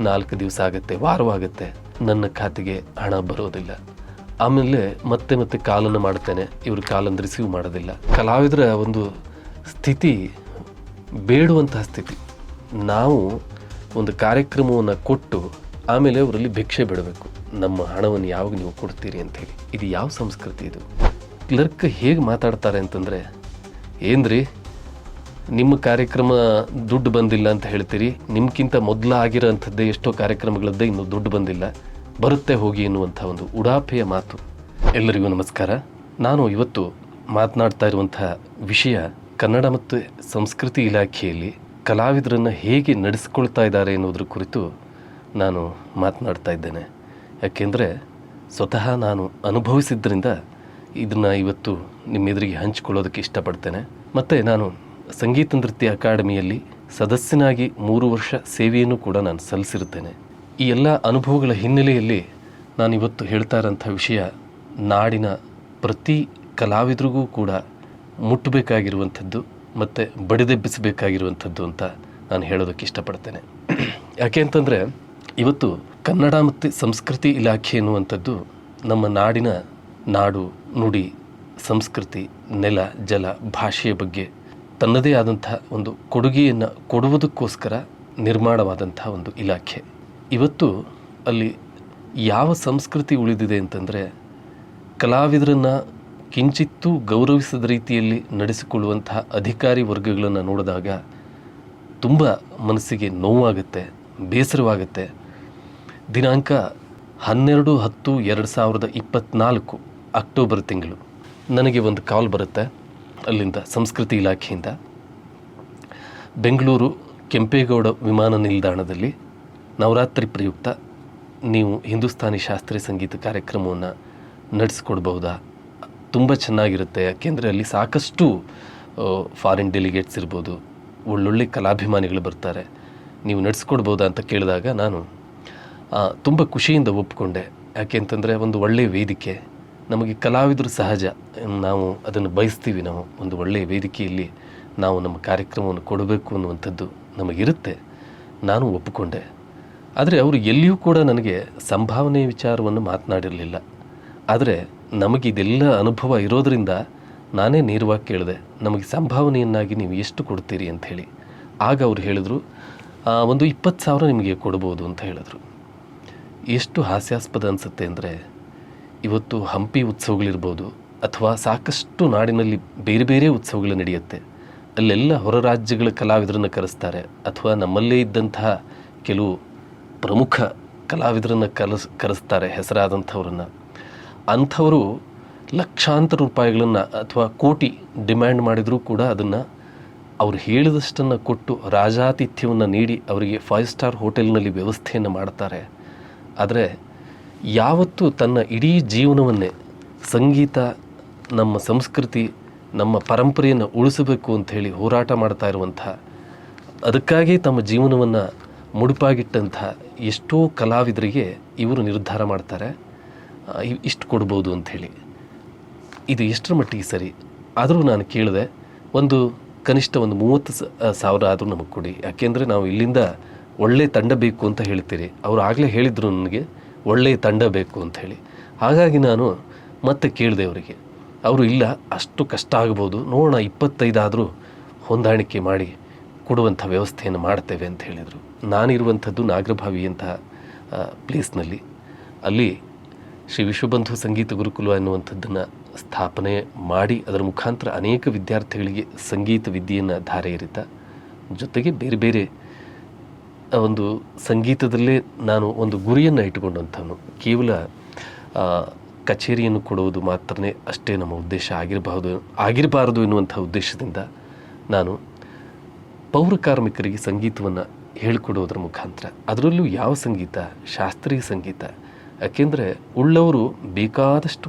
ನಾಲ್ಕು ದಿವಸ ಆಗುತ್ತೆ ವಾರವಾಗುತ್ತೆ ನನ್ನ ಖಾತೆಗೆ ಹಣ ಬರೋದಿಲ್ಲ. ಆಮೇಲೆ ಮತ್ತೆ ಮತ್ತೆ ಕಾಲನ್ನು ಮಾಡ್ತೇನೆ ಇವರು ಕಾಲನ್ನು ರಿಸೀವ್ ಮಾಡೋದಿಲ್ಲ. ಕಲಾವಿದರ ಒಂದು ಸ್ಥಿತಿ, ಬೇಡುವಂತಹ ಸ್ಥಿತಿ. ನಾವು ಒಂದು ಕಾರ್ಯಕ್ರಮವನ್ನು ಕೊಟ್ಟು ಆಮೇಲೆ ಅವರಲ್ಲಿ ಭಿಕ್ಷೆ ಬಿಡಬೇಕು. ನಮ್ಮ ಹಣವನ್ನು ಯಾವಾಗ ನೀವು ಕೊಡ್ತೀರಿ ಅಂತೇಳಿ ಇದು ಯಾವ ಸಂಸ್ಕೃತಿ ಇದು? ಕ್ಲರ್ಕ್ ಹೇಗೆ ಮಾತಾಡ್ತಾರೆ ಅಂತಂದರೆ, ಏನ್ರಿ? ನಿಮ್ಮ ಕಾರ್ಯಕ್ರಮ ದುಡ್ಡು ಬಂದಿಲ್ಲ ಅಂತ ಹೇಳ್ತೀರಿ. ನಿಮ್ಗಿಂತ ಮೊದಲ ಆಗಿರೋಂಥದ್ದೇ ಎಷ್ಟೋ ಕಾರ್ಯಕ್ರಮಗಳದ್ದೇ ಇನ್ನೂ ದುಡ್ಡು ಬಂದಿಲ್ಲ. ಬರುತ್ತೆ ಹೋಗಿ ಎನ್ನುವಂಥ ಒಂದು ಉಡಾಫೆಯ ಮಾತು. ಎಲ್ಲರಿಗೂ ನಮಸ್ಕಾರ. ನಾನು ಇವತ್ತು ಮಾತನಾಡ್ತಾ ಇರುವಂಥ ವಿಷಯ ಕನ್ನಡ ಮತ್ತು ಸಂಸ್ಕೃತಿ ಇಲಾಖೆಯಲ್ಲಿ ಕಲಾವಿದರನ್ನು ಹೇಗೆ ನಡೆಸ್ಕೊಳ್ತಾ ಇದ್ದಾರೆ ಎನ್ನುವುದ್ರ ಕುರಿತು ನಾನು ಮಾತನಾಡ್ತಾ ಇದ್ದೇನೆ. ಯಾಕೆಂದರೆ ಸ್ವತಃ ನಾನು ಅನುಭವಿಸಿದ್ದರಿಂದ ಇದನ್ನು ಇವತ್ತು ನಿಮ್ಮೆದುರಿಗೆ ಹಂಚಿಕೊಳ್ಳೋದಕ್ಕೆ ಇಷ್ಟಪಡ್ತೇನೆ. ಮತ್ತು ನಾನು ಸಂಗೀತ ನೃತ್ಯ ಅಕಾಡೆಮಿಯಲ್ಲಿ ಸದಸ್ಯನಾಗಿ ಮೂರು ವರ್ಷ ಸೇವೆಯನ್ನು ಕೂಡ ನಾನು ಸಲ್ಲಿಸಿರುತ್ತೇನೆ. ಈ ಎಲ್ಲ ಅನುಭವಗಳ ಹಿನ್ನೆಲೆಯಲ್ಲಿ ನಾನು ಇವತ್ತು ಹೇಳ್ತಾ ಇರೋಂಥ ವಿಷಯ ನಾಡಿನ ಪ್ರತಿ ಕಲಾವಿದರಿಗೂ ಕೂಡ ಮುಟ್ಟಬೇಕಾಗಿರುವಂಥದ್ದು ಮತ್ತು ಬಡಿದೆಬ್ಬಿಸಬೇಕಾಗಿರುವಂಥದ್ದು ಅಂತ ನಾನು ಹೇಳೋದಕ್ಕೆ ಇಷ್ಟಪಡ್ತೇನೆ. ಯಾಕೆ ಅಂತಂದರೆ ಇವತ್ತು ಕನ್ನಡ ಮತ್ತು ಸಂಸ್ಕೃತಿ ಇಲಾಖೆ ಎನ್ನುವಂಥದ್ದು ನಮ್ಮ ನಾಡಿನ ನಾಡು ನುಡಿ ಸಂಸ್ಕೃತಿ ನೆಲ ಜಲ ಭಾಷೆಯ ಬಗ್ಗೆ ತನ್ನದೇ ಆದಂಥ ಒಂದು ಕೊಡುಗೆಯನ್ನು ಕೊಡುವುದಕ್ಕೋಸ್ಕರ ನಿರ್ಮಾಣವಾದಂಥ ಒಂದು ಇಲಾಖೆ. ಇವತ್ತು ಅಲ್ಲಿ ಯಾವ ಸಂಸ್ಕೃತಿ ಉಳಿದಿದೆ ಅಂತಂದರೆ, ಕಲಾವಿದರನ್ನು ಕಿಂಚಿತ್ತೂ ಗೌರವಿಸದ ರೀತಿಯಲ್ಲಿ ನಡೆಸಿಕೊಳ್ಳುವಂತಹ ಅಧಿಕಾರಿ ವರ್ಗಗಳನ್ನು ನೋಡಿದಾಗ ತುಂಬ ಮನಸ್ಸಿಗೆ ನೋವಾಗುತ್ತೆ, ಬೇಸರವಾಗುತ್ತೆ. ದಿನಾಂಕ ಹನ್ನೆರಡು ಹತ್ತು ಎರಡು ಸಾವಿರದ ಇಪ್ಪತ್ತ್ನಾಲ್ಕು ಅಕ್ಟೋಬರ್ ತಿಂಗಳು. ನನಗೆ ಒಂದು ಕಾಲ್ ಬರುತ್ತೆ. ಅಲ್ಲಿಂದ ಸಂಸ್ಕೃತಿ ಇಲಾಖೆಯಿಂದ ಬೆಂಗಳೂರು ಕೆಂಪೇಗೌಡ ವಿಮಾನ ನಿಲ್ದಾಣದಲ್ಲಿ ನವರಾತ್ರಿ ಪ್ರಯುಕ್ತ ನೀವು ಹಿಂದೂಸ್ತಾನಿ ಶಾಸ್ತ್ರೀಯ ಸಂಗೀತ ಕಾರ್ಯಕ್ರಮವನ್ನು ನಡೆಸ್ಕೊಡ್ಬಹುದಾ? ತುಂಬ ಚೆನ್ನಾಗಿರುತ್ತೆ. ಯಾಕೆಂದರೆ ಅಲ್ಲಿ ಸಾಕಷ್ಟು ಫಾರಿನ್ ಡೆಲಿಗೇಟ್ಸ್ ಇರ್ಬೋದು, ಒಳ್ಳೊಳ್ಳೆ ಕಲಾಭಿಮಾನಿಗಳು ಬರ್ತಾರೆ. ನೀವು ನಡೆಸ್ಕೊಡ್ಬೋದಾ ಅಂತ ಕೇಳಿದಾಗ ನಾನು ತುಂಬ ಖುಷಿಯಿಂದ ಒಪ್ಪಿಕೊಂಡೆ ಯಾಕೆಂತಂದರೆ ಒಂದು ಒಳ್ಳೆಯ ವೇದಿಕೆ. ನಮಗೆ ಕಲಾವಿದರು ಸಹಜ ನಾವು ಅದನ್ನು ಬಯಸ್ತೀವಿ. ನಾವು ಒಂದು ಒಳ್ಳೆಯ ವೇದಿಕೆಯಲ್ಲಿ ನಾವು ನಮ್ಮ ಕಾರ್ಯಕ್ರಮವನ್ನು ಕೊಡಬೇಕು ಅನ್ನುವಂಥದ್ದು ನಮಗಿರುತ್ತೆ. ನಾನು ಒಪ್ಪಿಕೊಂಡೆ. ಆದರೆ ಅವರು ಎಲ್ಲಿಯೂ ಕೂಡ ನನಗೆ ಸಂಭಾವನೆ ವಿಚಾರವನ್ನು ಮಾತನಾಡಿರಲಿಲ್ಲ. ಆದರೆ ನಮಗೆ ಇದೆಲ್ಲ ಅನುಭವ ಇರೋದರಿಂದ ನಾನೇ ನೇರವಾಗಿ ಕೇಳಿದೆ, ನಮಗೆ ಸಂಭಾವನೆಯನ್ನಾಗಿ ನೀವು ಎಷ್ಟು ಕೊಡ್ತೀರಿ? ಅಂತ ಹೇಳಿ. ಆಗ ಅವ್ರು ಹೇಳಿದರು ಒಂದು ಇಪ್ಪತ್ತು ಸಾವಿರ ನಿಮಗೆ ಕೊಡ್ಬೋದು ಅಂತ ಹೇಳಿದರು. ಎಷ್ಟು ಹಾಸ್ಯಾಸ್ಪದ ಅನಿಸುತ್ತೆ ಅಂದರೆ ಇವತ್ತು ಹಂಪಿ ಉತ್ಸವಗಳಿರ್ಬೋದು ಅಥವಾ ಸಾಕಷ್ಟು ನಾಡಿನಲ್ಲಿ ಬೇರೆ ಬೇರೆ ಉತ್ಸವಗಳು ನಡೆಯುತ್ತೆ. ಅಲ್ಲೆಲ್ಲ ಹೊರ ರಾಜ್ಯಗಳ ಕಲಾವಿದರನ್ನು ಕರೆಸ್ತಾರೆ. ಅಥವಾ ನಮ್ಮಲ್ಲೇ ಇದ್ದಂತಹ ಕೆಲವು ಪ್ರಮುಖ ಕಲಾವಿದರನ್ನು ಕಲಸ್, ಕರೆಸ್ತಾರೆ ಹೆಸರಾದಂಥವ್ರನ್ನು. ಅಂಥವರು ಲಕ್ಷಾಂತರ ರೂಪಾಯಿಗಳನ್ನು ಅಥವಾ ಕೋಟಿ ಡಿಮ್ಯಾಂಡ್ ಮಾಡಿದರೂ ಕೂಡ ಅದನ್ನು ಅವ್ರು ಹೇಳಿದಷ್ಟನ್ನು ಕೊಟ್ಟು ರಾಜಾತಿಥ್ಯವನ್ನು ನೀಡಿ ಅವರಿಗೆ ಫೈವ್ ಸ್ಟಾರ್ ಹೋಟೆಲ್ನಲ್ಲಿ ವ್ಯವಸ್ಥೆಯನ್ನು ಮಾಡ್ತಾರೆ. ಆದರೆ ಯಾವತ್ತೂ ತನ್ನ ಇಡೀ ಜೀವನವನ್ನೇ ಸಂಗೀತ, ನಮ್ಮ ಸಂಸ್ಕೃತಿ, ನಮ್ಮ ಪರಂಪರೆಯನ್ನು ಉಳಿಸಬೇಕು ಅಂಥೇಳಿ ಹೋರಾಟ ಮಾಡ್ತಾ ಇರುವಂಥ, ಅದಕ್ಕಾಗಿ ತಮ್ಮ ಜೀವನವನ್ನು ಮುಡುಪಾಗಿಟ್ಟಂಥ ಎಷ್ಟೋ ಕಲಾವಿದರಿಗೆ ಇವರು ನಿರ್ಧಾರ ಮಾಡ್ತಾರೆ. ಇಷ್ಟು ಕೊಡ್ಬೋದು ಅಂಥೇಳಿ ಇದು ಎಷ್ಟರ ಮಟ್ಟಿಗೆ ಸರಿ? ಆದರೂ ನಾನು ಕೇಳಿದೆ, ಒಂದು ಕನಿಷ್ಠ ಒಂದು ಮೂವತ್ತು ಸಾವಿರ ಆದರೂ ನಮಗೆ ಕೊಡಿ. ಯಾಕೆಂದರೆ ನಾವು ಇಲ್ಲಿಂದ ಒಳ್ಳೆಯ ತಂಡ ಬೇಕು ಅಂತ ಹೇಳ್ತೀರಿ. ಅವರು ಆಗಲೇ ಹೇಳಿದರು ನನಗೆ. ಒಳ್ಳೆಯ ತಂಡ ಬೇಕು ಅಂಥೇಳಿ ಹಾಗಾಗಿ ನಾನು ಮತ್ತೆ ಕೇಳಿದೆ ಅವರಿಗೆ ಅವರು ಇಲ್ಲ, ಅಷ್ಟು ಕಷ್ಟ ಆಗ್ಬೋದು, ನೋಡೋಣ ಇಪ್ಪತ್ತೈದಾದರೂ ಹೊಂದಾಣಿಕೆ ಮಾಡಿ ಕೊಡುವಂಥ ವ್ಯವಸ್ಥೆಯನ್ನು ಮಾಡ್ತೇವೆ ಅಂತ ಹೇಳಿದರು. ನಾನಿರುವಂಥದ್ದು ನಾಗರಭಾವಿ ಅಂತ ಪ್ಲೇಸ್ನಲ್ಲಿ. ಅಲ್ಲಿ ಶ್ರೀ ವಿಶ್ವಬಂಧು ಸಂಗೀತ ಗುರುಕುಲ ಎನ್ನುವಂಥದ್ದನ್ನು ಸ್ಥಾಪನೆ ಮಾಡಿ, ಅದರ ಮುಖಾಂತರ ಅನೇಕ ವಿದ್ಯಾರ್ಥಿಗಳಿಗೆ ಸಂಗೀತ ವಿದ್ಯೆಯನ್ನು ಧಾರೆ ಎರಿತ, ಜೊತೆಗೆ ಬೇರೆ ಬೇರೆ ಒಂದು ಸಂಗೀತದಲ್ಲೇ ನಾನು ಒಂದು ಗುರಿಯನ್ನು ಇಟ್ಟುಕೊಂಡಂಥವನು. ಕೇವಲ ಕಚೇರಿಯನ್ನು ಕೊಡುವುದು ಮಾತ್ರನೇ ಅಷ್ಟೇ ನಮ್ಮ ಉದ್ದೇಶ ಆಗಿರಬಹುದು, ಆಗಿರಬಾರದು ಎನ್ನುವಂಥ ಉದ್ದೇಶದಿಂದ ನಾನು ಪೌರ ಕಾರ್ಮಿಕರಿಗೆ ಸಂಗೀತವನ್ನು ಹೇಳಿಕೊಡೋದ್ರ ಮುಖಾಂತರ, ಅದರಲ್ಲೂ ಯಾವ ಸಂಗೀತ? ಶಾಸ್ತ್ರೀಯ ಸಂಗೀತ. ಯಾಕೆಂದರೆ ಉಳ್ಳವರು ಬೇಕಾದಷ್ಟು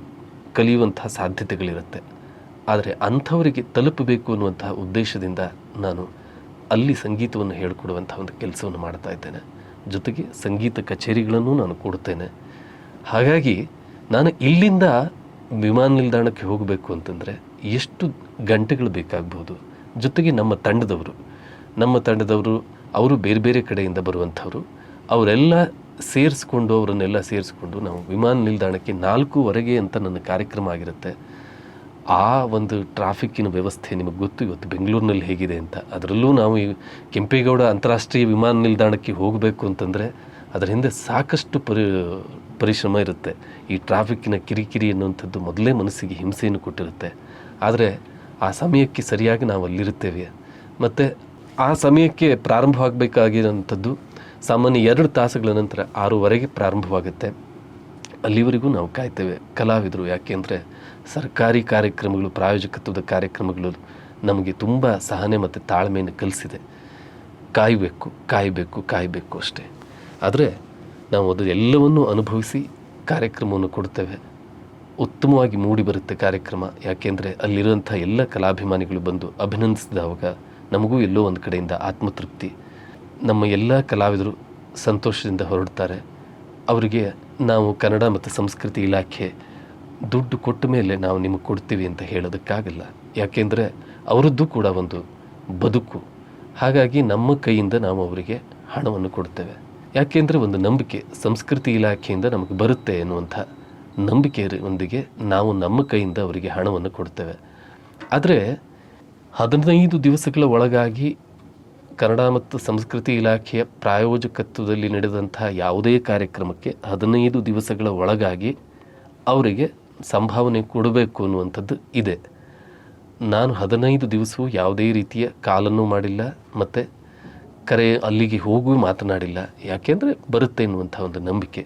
ಕಲಿಯುವಂತಹ ಸಾಧ್ಯತೆಗಳಿರುತ್ತೆ. ಆದರೆ ಅಂಥವರಿಗೆ ತಲುಪಬೇಕು ಅನ್ನುವಂತಹ ಉದ್ದೇಶದಿಂದ ನಾನು ಅಲ್ಲಿ ಸಂಗೀತವನ್ನು ಹೇಳಿಕೊಡುವಂಥ ಒಂದು ಕೆಲಸವನ್ನು ಮಾಡ್ತಾ ಇದ್ದೇನೆ. ಜೊತೆಗೆ ಸಂಗೀತ ಕಚೇರಿಗಳನ್ನು ನಾನು ಕೊಡ್ತೇನೆ. ಹಾಗಾಗಿ ನಾನು ಇಲ್ಲಿಂದ ವಿಮಾನ ನಿಲ್ದಾಣಕ್ಕೆ ಹೋಗಬೇಕು ಅಂತಂದರೆ ಎಷ್ಟು ಗಂಟೆಗಳು ಬೇಕಾಗ್ಬೋದು ಜೊತೆಗೆ ನಮ್ಮ ತಂಡದವರು ನಮ್ಮ ತಂಡದವರು, ಅವರು ಬೇರೆ ಬೇರೆ ಕಡೆಯಿಂದ ಬರುವಂಥವ್ರು, ಅವರೆಲ್ಲ ಸೇರಿಸ್ಕೊಂಡು, ಅವರನ್ನೆಲ್ಲ ಸೇರಿಸ್ಕೊಂಡು ನಾವು ವಿಮಾನ ನಿಲ್ದಾಣಕ್ಕೆ ನಾಲ್ಕೂವರೆಗೆ ಅಂತ ನನ್ನ ಕಾರ್ಯಕ್ರಮ ಆಗಿರುತ್ತೆ. ಆ ಒಂದು ಟ್ರಾಫಿಕ್ಕಿನ ವ್ಯವಸ್ಥೆ ನಿಮಗೆ ಗೊತ್ತು ಇವತ್ತು ಬೆಂಗಳೂರಿನಲ್ಲಿ ಹೇಗಿದೆ ಅಂತ. ಅದರಲ್ಲೂ ನಾವು ಈ ಕೆಂಪೇಗೌಡ ಅಂತಾರಾಷ್ಟ್ರೀಯ ವಿಮಾನ ನಿಲ್ದಾಣಕ್ಕೆ ಹೋಗಬೇಕು ಅಂತಂದರೆ ಅದರ ಹಿಂದೆ ಸಾಕಷ್ಟು ಪರಿ, ಪರಿಶ್ರಮ ಇರುತ್ತೆ. ಈ ಟ್ರಾಫಿಕ್ಕಿನ ಕಿರಿಕಿರಿ ಅನ್ನುವಂಥದ್ದು ಮೊದಲೇ ಮನಸ್ಸಿಗೆ ಹಿಂಸೆಯನ್ನು ಕೊಟ್ಟಿರುತ್ತೆ. ಆದರೆ ಆ ಸಮಯಕ್ಕೆ ಸರಿಯಾಗಿ ನಾವು ಅಲ್ಲಿರುತ್ತೇವೆ. ಮತ್ತು ಆ ಸಮಯಕ್ಕೆ ಪ್ರಾರಂಭವಾಗಬೇಕಾಗಿರೋಂಥದ್ದು ಸಾಮಾನ್ಯ ಎರಡು ತಾಸುಗಳ ನಂತರ ಆರೂವರೆಗೆ ಪ್ರಾರಂಭವಾಗುತ್ತೆ. ಅಲ್ಲಿವರೆಗೂ ನಾವು ಕಾಯ್ತೇವೆ. ಕಲಾವಿದರು ಯಾಕೆಂದರೆ ಸರ್ಕಾರಿ ಕಾರ್ಯಕ್ರಮಗಳು, ಪ್ರಾಯೋಜಕತ್ವದ ಕಾರ್ಯಕ್ರಮಗಳು ನಮಗೆ ತುಂಬ ಸಹನೆ ಮತ್ತು ತಾಳ್ಮೆಯನ್ನು ಕಲಿಸಿದೆ. ಕಾಯಬೇಕು ಕಾಯಬೇಕು ಕಾಯಬೇಕು ಅಷ್ಟೇ. ಆದರೆ ನಾವು ಅದು ಎಲ್ಲವನ್ನೂ ಅನುಭವಿಸಿ ಕಾರ್ಯಕ್ರಮವನ್ನು ಕೊಡ್ತೇವೆ. ಉತ್ತಮವಾಗಿ ಮೂಡಿ ಬರುತ್ತೆ ಕಾರ್ಯಕ್ರಮ. ಯಾಕೆಂದರೆ ಅಲ್ಲಿರುವಂಥ ಎಲ್ಲ ಕಲಾಭಿಮಾನಿಗಳು ಬಂದು ಅಭಿನಂದಿಸಿದಾಗ ನಮಗೂ ಎಲ್ಲೋ ಒಂದು ಕಡೆಯಿಂದ ಆತ್ಮತೃಪ್ತಿ. ನಮ್ಮ ಎಲ್ಲ ಕಲಾವಿದರು ಸಂತೋಷದಿಂದ ಹೊರಡ್ತಾರೆ. ಅವರಿಗೆ ನಾವು ಕನ್ನಡ ಮತ್ತು ಸಂಸ್ಕೃತಿ ಇಲಾಖೆ ದುಡ್ಡು ಕೊಟ್ಟ ಮೇಲೆ ನಾವು ನಿಮಗೆ ಕೊಡ್ತೀವಿ ಅಂತ ಹೇಳೋದಕ್ಕಾಗಲ್ಲ. ಯಾಕೆಂದರೆ ಅವರದ್ದು ಕೂಡ ಒಂದು ಬದುಕು. ಹಾಗಾಗಿ ನಮ್ಮ ಕೈಯಿಂದ ನಾವು ಅವರಿಗೆ ಹಣವನ್ನು ಕೊಡ್ತೇವೆ. ಯಾಕೆಂದರೆ ಒಂದು ನಂಬಿಕೆ ಸಂಸ್ಕೃತಿ ಇಲಾಖೆಯಿಂದ ನಮಗೆ ಬರುತ್ತೆ ಎನ್ನುವಂಥ ನಂಬಿಕೆಯೊಂದಿಗೆ ನಾವು ನಮ್ಮ ಕೈಯಿಂದ ಅವರಿಗೆ ಹಣವನ್ನು ಕೊಡ್ತೇವೆ. ಆದರೆ ಹದಿನೈದು ದಿವಸಗಳ ಒಳಗಾಗಿ ಕನ್ನಡ ಮತ್ತು ಸಂಸ್ಕೃತಿ ಇಲಾಖೆಯ ಪ್ರಾಯೋಜಕತ್ವದಲ್ಲಿ ನಡೆದಂತಹ ಯಾವುದೇ ಕಾರ್ಯಕ್ರಮಕ್ಕೆ ಹದಿನೈದು ದಿವಸಗಳ ಒಳಗಾಗಿ ಅವರಿಗೆ ಸಂಭಾವನೆ ಕೊಡಬೇಕು ಅನ್ನುವಂಥದ್ದು ಇದೆ. ನಾನು ಹದಿನೈದು ದಿವಸವೂ ಯಾವುದೇ ರೀತಿಯ ಕಾಲನ್ನು ಮಾಡಿಲ್ಲ, ಮತ್ತು ಕರೆ ಅಲ್ಲಿಗೆ ಹೋಗೂ ಮಾತನಾಡಿಲ್ಲ. ಯಾಕೆಂದರೆ ಬರುತ್ತೆ ಎನ್ನುವಂಥ ಒಂದು ನಂಬಿಕೆ.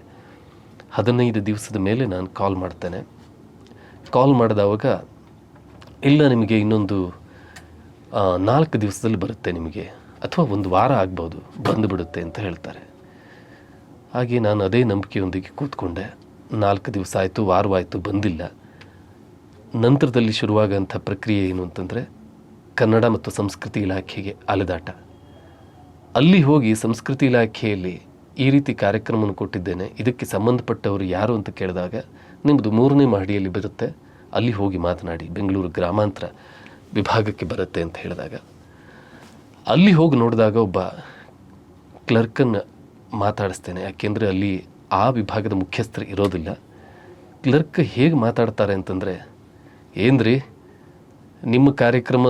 ಹದಿನೈದು ದಿವಸದ ಮೇಲೆ ನಾನು ಕಾಲ್ ಮಾಡ್ತೇನೆ. ಕಾಲ್ ಮಾಡಿದವಾಗ, ಇಲ್ಲ ನಿಮಗೆ ಇನ್ನೊಂದು ನಾಲ್ಕು ದಿವಸದಲ್ಲಿ ಬರುತ್ತೆ ನಿಮಗೆ, ಅಥವಾ ಒಂದು ವಾರ ಆಗ್ಬೋದು, ಬಂದುಬಿಡುತ್ತೆ ಅಂತ ಹೇಳ್ತಾರೆ. ಹಾಗೆ ನಾನು ಅದೇ ನಂಬಿಕೆಯೊಂದಿಗೆ ಕೂತ್ಕೊಂಡೆ. ನಾಲ್ಕು ದಿವಸ ಆಯಿತು, ವಾರವಾಯಿತು, ಬಂದಿಲ್ಲ. ನಂತರದಲ್ಲಿ ಶುರುವಾಗಂಥ ಪ್ರಕ್ರಿಯೆ ಏನು ಅಂತಂದರೆ ಕನ್ನಡ ಮತ್ತು ಸಂಸ್ಕೃತಿ ಇಲಾಖೆಗೆ ಅಲೆದಾಟ. ಅಲ್ಲಿ ಹೋಗಿ ಸಂಸ್ಕೃತಿ ಇಲಾಖೆಯಲ್ಲಿ ಈ ರೀತಿ ಕಾರ್ಯಕ್ರಮವನ್ನು ಕೊಟ್ಟಿದ್ದೇನೆ. ಇದಕ್ಕೆ ಸಂಬಂಧಪಟ್ಟವರು ಯಾರು ಅಂತ ಕೇಳಿದಾಗ ನಿಮ್ಮದು ಮೂರನೇ ಮಹಡಿಯಲ್ಲಿ ಬರುತ್ತೆ. ಅಲ್ಲಿ ಹೋಗಿ ಮಾತನಾಡಿ, ಬೆಂಗಳೂರು ಗ್ರಾಮಾಂತರ ವಿಭಾಗಕ್ಕೆ ಬರುತ್ತೆ ಅಂತ ಹೇಳಿದಾಗ. ಅಲ್ಲಿ ಹೋಗಿ ನೋಡಿದಾಗ ಒಬ್ಬ ಕ್ಲರ್ಕನ್ನು ಮಾತಾಡಿಸ್ತೇನೆ. ಯಾಕೆಂದರೆ ಅಲ್ಲಿ ಆ ವಿಭಾಗದ ಮುಖ್ಯಸ್ಥರು ಇರೋದಿಲ್ಲ. ಕ್ಲರ್ಕ್ ಹೇಗೆ ಮಾತಾಡ್ತಾರೆ ಅಂತಂದರೆ, ಏನ್ರಿ, ನಿಮ್ಮ ಕಾರ್ಯಕ್ರಮ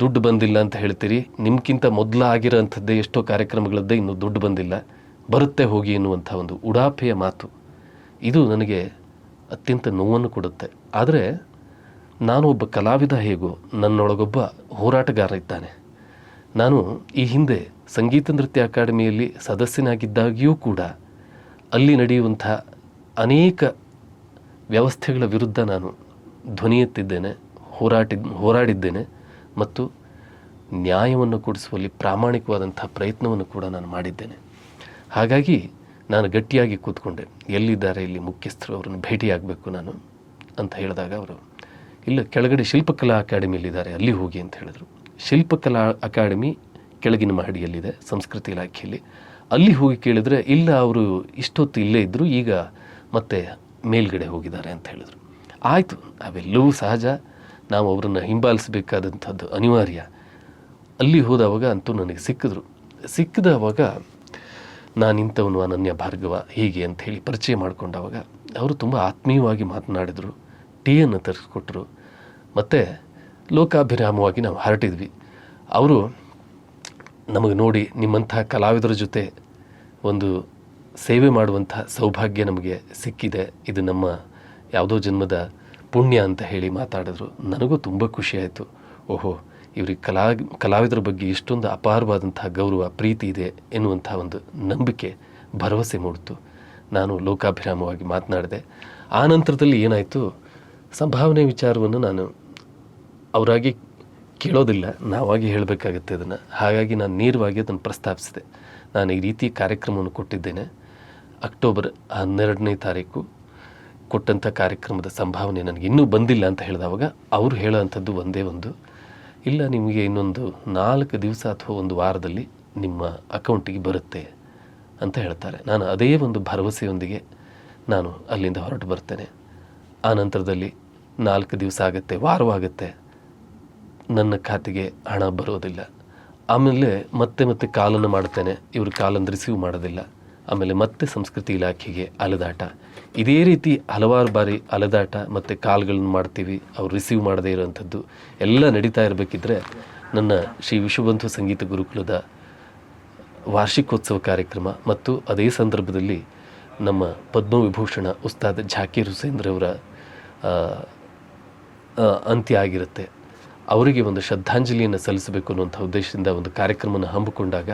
ದುಡ್ಡು ಬಂದಿಲ್ಲ ಅಂತ ಹೇಳ್ತೀರಿ ನಿಮ್ಗಿಂತ ಮೊದಲ ಆಗಿರೋಂಥದ್ದೇ ಎಷ್ಟೋ ಕಾರ್ಯಕ್ರಮಗಳದ್ದೇ ಇನ್ನೂ ದುಡ್ಡು ಬಂದಿಲ್ಲ, ಬರುತ್ತೆ ಹೋಗಿ ಎನ್ನುವಂಥ ಒಂದು ಉಡಾಫೆಯ ಮಾತು. ಇದು ನನಗೆ ಅತ್ಯಂತ ನೋವನ್ನು ಕೊಡುತ್ತೆ. ಆದರೆ, ನಾನು ಒಬ್ಬ ಕಲಾವಿದ ಹೇಗೋ ನನ್ನೊಳಗೊಬ್ಬ ಹೋರಾಟಗಾರ ಇದ್ದಾನೆ. ನಾನು ಈ ಹಿಂದೆ ಸಂಗೀತ ನೃತ್ಯ ಅಕಾಡೆಮಿಯಲ್ಲಿ ಸದಸ್ಯನಾಗಿದ್ದಾಗಿಯೂ ಕೂಡ ಅಲ್ಲಿ ನಡೆಯುವಂಥ ಅನೇಕ ವ್ಯವಸ್ಥೆಗಳ ವಿರುದ್ಧ ನಾನು ಧ್ವನಿ ಎತ್ತಿದ್ದೇನೆ ಹೋರಾಟಿದ್ ಹೋರಾಡಿದ್ದೇನೆ ಮತ್ತು ನ್ಯಾಯವನ್ನು ಕೊಡಿಸುವಲ್ಲಿ ಪ್ರಾಮಾಣಿಕವಾದಂಥ ಪ್ರಯತ್ನವನ್ನು ಕೂಡ ನಾನು ಮಾಡಿದ್ದೇನೆ. ಹಾಗಾಗಿ ನಾನು ಗಟ್ಟಿಯಾಗಿ ಕೂತ್ಕೊಂಡೆ. ಎಲ್ಲಿದ್ದಾರೆ ಇಲ್ಲಿ ಮುಖ್ಯಸ್ಥರು ಅವರನ್ನು ಭೇಟಿಯಾಗಬೇಕು ನಾನು ಅಂತ ಹೇಳಿದಾಗ ಅವರು, ಇಲ್ಲ, ಕೆಳಗಡೆ ಶಿಲ್ಪಕಲಾ ಅಕಾಡೆಮಿಯಲ್ಲಿದ್ದಾರೆ, ಅಲ್ಲಿ ಹೋಗಿ ಅಂತ ಹೇಳಿದರು. ಶಿಲ್ಪಕಲಾ ಅಕಾಡೆಮಿ ಕೆಳಗಿನ ಮಹಡಿಯಲ್ಲಿದೆ, ಸಂಸ್ಕೃತಿ ಇಲಾಖೆಯಲ್ಲಿ. ಅಲ್ಲಿ ಹೋಗಿ ಕೇಳಿದರೆ, ಇಲ್ಲ, ಅವರು ಇಷ್ಟೊತ್ತು ಇಲ್ಲೇ ಇದ್ದರು ಈಗ ಮತ್ತೆ ಮೇಲ್ಗಡೆ ಹೋಗಿದ್ದಾರೆ ಅಂತ ಹೇಳಿದರು. ಆಯಿತು, ಅವೆಲ್ಲವೂ ಸಹಜ. ನಾವು ಅವರನ್ನು ಹಿಂಬಾಲಿಸಬೇಕಾದಂಥದ್ದು ಅನಿವಾರ್ಯ. ಅಲ್ಲಿ ಹೋದವಾಗ ಅಂತೂ ನನಗೆ ಸಿಕ್ಕಿದ್ರು. ಸಿಕ್ಕಿದವಾಗ ನಾನು ಇಂಥವನು ಅನನ್ಯ ಭಾರ್ಗವ ಹೀಗೆ ಅಂತ ಹೇಳಿ ಪರಿಚಯ ಮಾಡಿಕೊಂಡವಾಗ ಅವರು ತುಂಬ ಆತ್ಮೀಯವಾಗಿ ಮಾತನಾಡಿದರು, ಟೀಯನ್ನು ತರಿಸ್ಕೊಟ್ರು. ಮತ್ತು ಲೋಕಾಭಿರಾಮವಾಗಿ ನಾವು ಹರಟಿದ್ವಿ. ಅವರು ನಮಗೆ ನೋಡಿ ನಿಮ್ಮಂಥ ಕಲಾವಿದರ ಜೊತೆ ಒಂದು ಸೇವೆ ಮಾಡುವಂಥ ಸೌಭಾಗ್ಯ ನಮಗೆ ಸಿಕ್ಕಿದೆ. ಇದು ನಮ್ಮ ಯಾವುದೋ ಜನ್ಮದ ಪುಣ್ಯ ಅಂತ ಹೇಳಿ ಮಾತಾಡಿದ್ರು. ನನಗೂ ತುಂಬ ಖುಷಿಯಾಯಿತು ಓಹೋ, ಇವ್ರಿಗೆ ಕಲಾ, ಕಲಾವಿದರ ಬಗ್ಗೆ ಇಷ್ಟೊಂದು ಅಪಾರವಾದಂಥ ಗೌರವ, ಪ್ರೀತಿ ಇದೆ ಎನ್ನುವಂಥ ಒಂದು ನಂಬಿಕೆ, ಭರವಸೆ ಮೂಡಿತು. ನಾನು ಲೋಕಾಭಿರಾಮವಾಗಿ ಮಾತನಾಡಿದೆ. ಆ ನಂತರದಲ್ಲಿ ಏನಾಯಿತು? ಸಂಭಾವನೆ ವಿಚಾರವನ್ನು ನಾನು ಅವರಾಗಿ ಕೇಳೋದಿಲ್ಲ. ನಾವಾಗಿ ಹೇಳಬೇಕಾಗತ್ತೆ ಅದನ್ನು ಹಾಗಾಗಿ ನಾನು ನೇರವಾಗಿ ಅದನ್ನು ಪ್ರಸ್ತಾಪಿಸಿದೆ. ನಾನು ಈ ರೀತಿ ಕಾರ್ಯಕ್ರಮವನ್ನು ಕೊಟ್ಟಿದ್ದೇನೆ. ಅಕ್ಟೋಬರ್ ಹನ್ನೆರಡನೇ ತಾರೀಕು ಕೊಟ್ಟಂಥ ಕಾರ್ಯಕ್ರಮದ ಸಂಭಾವನೆ ನನಗೆ ಇನ್ನೂ ಬಂದಿಲ್ಲ ಅಂತ ಹೇಳಿದವಾಗ ಅವರು ಹೇಳೋವಂಥದ್ದು ಒಂದೇ ಒಂದು. ಇಲ್ಲ, ನಿಮಗೆ ಇನ್ನೊಂದು ನಾಲ್ಕು ದಿವಸ ಅಥವಾ ಒಂದು ವಾರದಲ್ಲಿ ನಿಮ್ಮ ಅಕೌಂಟಿಗೆ ಬರುತ್ತೆ ಅಂತ ಹೇಳ್ತಾರೆ. ನಾನು ಅದೇ ಒಂದು ಭರವಸೆಯೊಂದಿಗೆ ನಾನು ಅಲ್ಲಿಂದ ಹೊರಟು ಬರ್ತೇನೆ. ಆ ನಂತರದಲ್ಲಿ ನಾಲ್ಕು ದಿವಸ ಆಗುತ್ತೆ, ವಾರವಾಗುತ್ತೆ. ನನ್ನ ಖಾತೆಗೆ ಹಣ ಬರೋದಿಲ್ಲ. ಆಮೇಲೆ ಮತ್ತೆ ಮತ್ತೆ ಕಾಲನ್ನು ಮಾಡ್ತೇನೆ ಇವರು ಕಾಲನ್ನು ರಿಸೀವ್ ಮಾಡೋದಿಲ್ಲ. ಆಮೇಲೆ ಮತ್ತೆ ಸಂಸ್ಕೃತಿ ಇಲಾಖೆಗೆ ಅಲೆದಾಟ. ಇದೇ ರೀತಿ ಹಲವಾರು ಬಾರಿ ಅಲೆದಾಟ ಮತ್ತು ಕಾಲ್ಗಳನ್ನು ಮಾಡ್ತೀವಿ. ಅವ್ರು ರಿಸೀವ್ ಮಾಡದೇ ಇರೋವಂಥದ್ದು ಎಲ್ಲ ನಡೀತಾ ಇರಬೇಕಿದ್ರೆ ನನ್ನ ಶ್ರೀ ವಿಶ್ವಬಂಧು ಸಂಗೀತ ಗುರುಕುಲದ ವಾರ್ಷಿಕೋತ್ಸವ ಕಾರ್ಯಕ್ರಮ ಮತ್ತು ಅದೇ ಸಂದರ್ಭದಲ್ಲಿ ನಮ್ಮ ಪದ್ಮವಿಭೂಷಣ ಉಸ್ತಾದ್ ಜಾಕೀರ್ ಹುಸೇನ್ರವರ ಅಂತ್ಯ ಆಗಿರುತ್ತೆ. ಅವರಿಗೆ ಒಂದು ಶ್ರದ್ಧಾಂಜಲಿಯನ್ನು ಸಲ್ಲಿಸಬೇಕು ಅನ್ನುವಂಥ ಉದ್ದೇಶದಿಂದ ಒಂದು ಕಾರ್ಯಕ್ರಮವನ್ನು ಹಮ್ಮಿಕೊಂಡಾಗ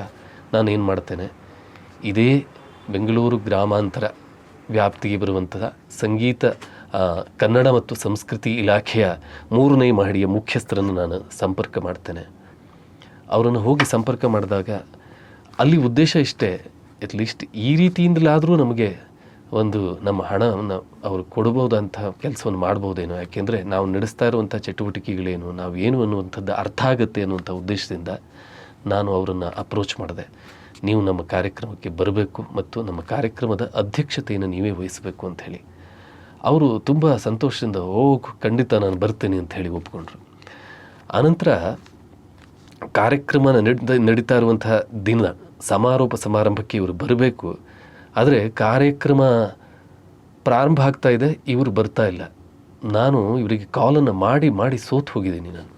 ನಾನು ಏನು ಮಾಡ್ತೇನೆ? ಇದೇ ಬೆಂಗಳೂರು ಗ್ರಾಮಾಂತರ ವ್ಯಾಪ್ತಿಗೆ ಬರುವಂತಹ ಸಂಗೀತ ಕನ್ನಡ ಮತ್ತು ಸಂಸ್ಕೃತಿ ಇಲಾಖೆಯ ಮೂರನೇ ಮಹಡಿಯ ಮುಖ್ಯಸ್ಥರನ್ನು ನಾನು ಸಂಪರ್ಕ ಮಾಡ್ತೇನೆ. ಅವರನ್ನು ಹೋಗಿ ಸಂಪರ್ಕ ಮಾಡಿದಾಗ ಅಲ್ಲಿ ಉದ್ದೇಶ ಇಷ್ಟೇ ಅಟ್ಲೀಸ್ಟ್ ಈ ರೀತಿಯಿಂದಲಾದರೂ ನಮಗೆ ಒಂದು ನಮ್ಮ ಹಣವನ್ನು ಅವರು ಕೊಡ್ಬೋದಂಥ ಕೆಲಸವನ್ನು ಮಾಡ್ಬೋದೇನೋ, ಯಾಕೆಂದರೆ ನಾವು ನಡೆಸ್ತಾ ಇರುವಂಥ ಚಟುವಟಿಕೆಗಳೇನು, ನಾವು ಏನು ಅನ್ನುವಂಥದ್ದು ಅರ್ಥ ಆಗುತ್ತೆ ಅನ್ನುವಂಥ ಉದ್ದೇಶದಿಂದ ನಾನು ಅವರನ್ನು ಅಪ್ರೋಚ್ ಮಾಡಿದೆ. ನೀವು ನಮ್ಮ ಕಾರ್ಯಕ್ರಮಕ್ಕೆ ಬರಬೇಕು ಮತ್ತು ನಮ್ಮ ಕಾರ್ಯಕ್ರಮದ ಅಧ್ಯಕ್ಷತೆಯನ್ನು ನೀವೇ ವಹಿಸಬೇಕು ಅಂಥೇಳಿ ಅವರು ತುಂಬ ಸಂತೋಷದಿಂದ, ಓ, ಖಂಡಿತ ನಾನು ಬರ್ತೇನೆ ಅಂತ ಹೇಳಿ ಒಪ್ಕೊಂಡ್ರು. ಆನಂತರ ಕಾರ್ಯಕ್ರಮನ ನಡೀತಾ ನಡೀತಾ ಇರುವಂಥ ದಿನ, ಸಮಾರೋಪ ಸಮಾರಂಭಕ್ಕೆ ಇವರು ಬರಬೇಕು. ಆದರೆ ಕಾರ್ಯಕ್ರಮ ಪ್ರಾರಂಭ ಆಗ್ತಾ ಇದೆ, ಇವರು ಬರ್ತಾ ಇಲ್ಲ. ನಾನು ಇವರಿಗೆ ಕಾಲನ್ನು ಮಾಡಿ ಮಾಡಿ ಸೋತು ಹೋಗಿದ್ದೀನಿ ನಾನು.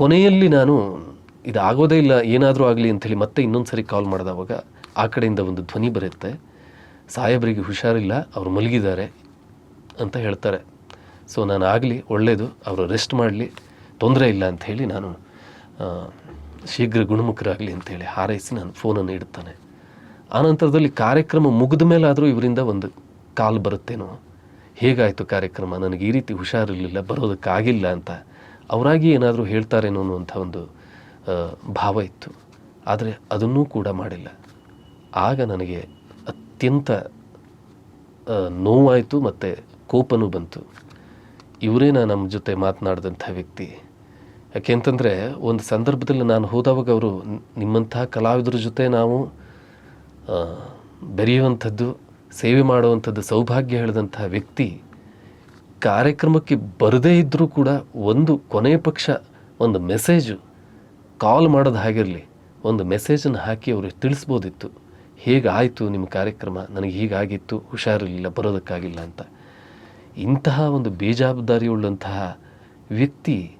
ಕೊನೆಯಲ್ಲಿ ನಾನು ಇದಾಗೋದೇ ಇಲ್ಲ, ಏನಾದರೂ ಆಗಲಿ ಅಂಥೇಳಿ ಮತ್ತೆ ಇನ್ನೊಂದು ಸರಿ ಕಾಲ್ ಮಾಡಿದವಾಗ ಆ ಕಡೆಯಿಂದ ಒಂದು ಧ್ವನಿ ಬರುತ್ತೆ. ಸಾಹೇಬರಿಗೆ ಹುಷಾರಿಲ್ಲ, ಅವರು ಮಲಗಿದ್ದಾರೆ ಅಂತ ಹೇಳ್ತಾರೆ. ಸೊ ನಾನು ಆಗಲಿ ಒಳ್ಳೆಯದು ಅವರು ರೆಸ್ಟ್ ಮಾಡಲಿ, ತೊಂದರೆ ಇಲ್ಲ ಅಂಥೇಳಿ ನಾನು ಶೀಘ್ರ ಗುಣಮುಖರಾಗಲಿ ಅಂತೇಳಿ ಹಾರೈಸಿ ನಾನು ಫೋನನ್ನು ಇಡ್ತಾನೆ ಆನಂತರದಲ್ಲಿ ಕಾರ್ಯಕ್ರಮ ಮುಗಿದ ಮೇಲಾದರೂ ಇವರಿಂದ ಒಂದು ಕಾಲ್ ಬರುತ್ತೇನೋ? ಹೇಗಾಯಿತು ಕಾರ್ಯಕ್ರಮ? ನನಗೆ ಈ ರೀತಿ ಹುಷಾರಿರಲಿಲ್ಲ, ಬರೋದಕ್ಕಾಗಿಲ್ಲ ಅಂತ ಅವರಾಗಿ ಏನಾದರೂ ಹೇಳ್ತಾರೇನೋ ಅನ್ನುವಂಥ ಒಂದು ಭಾವ ಇತ್ತು. ಆದರೆ ಅದನ್ನೂ ಕೂಡ ಮಾಡಿಲ್ಲ. ಆಗ ನನಗೆ ಅತ್ಯಂತ ನೋವಾಯಿತು ಮತ್ತು ಕೋಪನೂ ಬಂತು. ಇವರೇನ ನಮ್ಮ ಜೊತೆ ಮಾತನಾಡಿದಂಥ ವ್ಯಕ್ತಿ. ಯಾಕೆಂತಂದರೆ, ಒಂದು ಸಂದರ್ಭದಲ್ಲಿ ನಾನು ಹೋದವಾಗ ಅವರು ನಿಮ್ಮಂತಹ ಕಲಾವಿದರ ಜೊತೆ ನಾವು ಬೆರೆಯುವಂಥದ್ದು, ಸೇವೆ ಮಾಡುವಂಥದ್ದು, ಸೌಭಾಗ್ಯ ಹೇಳಿದಂತಹ ವ್ಯಕ್ತಿ ಕಾರ್ಯಕ್ರಮಕ್ಕೆ ಬರದೇ ಇದ್ದರೂ ಕೂಡ ಒಂದು ಕೊನೆಯ ಪಕ್ಷ, ಒಂದು ಮೆಸೇಜು, ಕಾಲ್ ಮಾಡೋದು ಹಾಗಿರಲಿ, ಒಂದು ಮೆಸೇಜನ್ನು ಹಾಕಿ ಅವರು ತಿಳಿಸ್ಬೋದಿತ್ತು. ಹೇಗಾಯಿತು ನಿಮ್ಮ ಕಾರ್ಯಕ್ರಮ? ನನಗೆ ಹೀಗಾಗಿತ್ತು, ಹುಷಾರಿರಲಿಲ್ಲ, ಬರೋದಕ್ಕಾಗಿಲ್ಲ ಅಂತ. ಇಂತಹ ಒಂದು ಬೇಜವಾಬ್ದಾರಿಯುಳ್ಳಂತಹ ವ್ಯಕ್ತಿ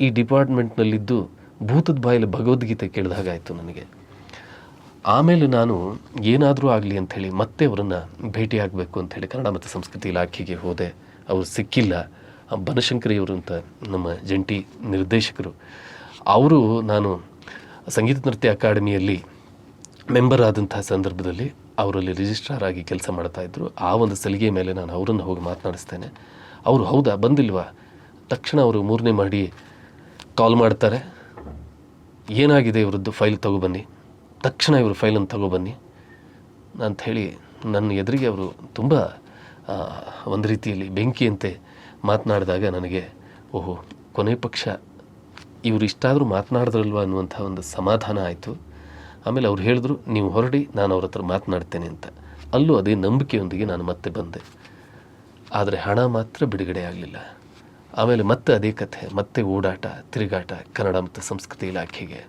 ಈ ಡಿಪಾರ್ಟ್ಮೆಂಟ್ನಲ್ಲಿದ್ದು ಭೂತದ ಬಾಯಲ್ಲಿ ಭಗವದ್ಗೀತೆ ಕೇಳಿದ ಹಾಗಾಯಿತು ನನಗೆ. ಆಮೇಲೆ ನಾನು ಏನಾದರೂ ಆಗಲಿ ಅಂಥೇಳಿ ಮತ್ತೆ ಅವರನ್ನು ಭೇಟಿಯಾಗಬೇಕು ಅಂಥೇಳಿ ಕನ್ನಡ ಮತ್ತು ಸಂಸ್ಕೃತಿ ಇಲಾಖೆಗೆ ಹೋದೆ. ಅವರು ಸಿಕ್ಕಿಲ್ಲ. ಬನಶಂಕರಿ ಬನಶಂಕರಿಯವರು ಅಂತ ನಮ್ಮ ಜಂಟಿ ನಿರ್ದೇಶಕರು. ಅವರು ನಾನು ಸಂಗೀತ ನೃತ್ಯ ಅಕಾಡೆಮಿಯಲ್ಲಿ ಮೆಂಬರ್ ಆದಂತಹ ಸಂದರ್ಭದಲ್ಲಿ ಅವರಲ್ಲಿ ರಿಜಿಸ್ಟ್ರಾರ್ ಆಗಿ ಕೆಲಸ ಮಾಡ್ತಾ ಇದ್ದರು ಆ ಒಂದು ಸಲಿಗೆ ಮೇಲೆ ನಾನು ಅವರನ್ನು ಹೋಗಿ ಮಾತನಾಡಿಸ್ತೇನೆ. ಅವರು ಹೌದಾ? ಬಂದಿಲ್ವಾ? ತಕ್ಷಣ ಅವರು ಮೂರನೇ ಮಾಡಿ ಕಾಲ್ ಮಾಡ್ತಾರೆ. ಏನಾಗಿದೆ ಇವರದ್ದು? ಫೈಲ್ ತಗೊಬನ್ನಿ ತಕ್ಷಣ ಇವರು ಫೈಲನ್ನು ತಗೊಬನ್ನಿ ಅಂತ ಹೇಳಿ ನನ್ನ ಎದುರಿಗೆ ಅವರು ತುಂಬ ಒಂದು ರೀತಿಯಲ್ಲಿ ಬೆಂಕಿಯಂತೆ ಮಾತನಾಡಿದಾಗ ನನಗೆ, ಓಹೋ, ಕೊನೆ ಪಕ್ಷ ಇವರು ಇಷ್ಟಾದರೂ ಮಾತನಾಡಿದ್ರಲ್ವ ಅನ್ನುವಂಥ ಒಂದು ಸಮಾಧಾನ ಆಯಿತು. ಆಮೇಲೆ ಅವ್ರು ಹೇಳಿದ್ರು, ನೀವು ಹೊರಡಿ, ನಾನು ಅವ್ರ ಹತ್ರ ಮಾತನಾಡ್ತೇನೆ ಅಂತ. ಅಲ್ಲೂ ಅದೇ ನಂಬಿಕೆಯೊಂದಿಗೆ ನಾನು ಮತ್ತೆ ಬಂದೆ. ಆದರೆ ಹಣ ಮಾತ್ರ ಬಿಡುಗಡೆ ಆಗಲಿಲ್ಲ. ಆಮೇಲೆ ಮತ್ತೆ ಅದೇ ಕಥೆ, ಮತ್ತೆ ಓಡಾಟ, ತಿರುಗಾಟ ಕನ್ನಡ ಮತ್ತು ಸಂಸ್ಕೃತಿ ಇಲಾಖೆಗೆ.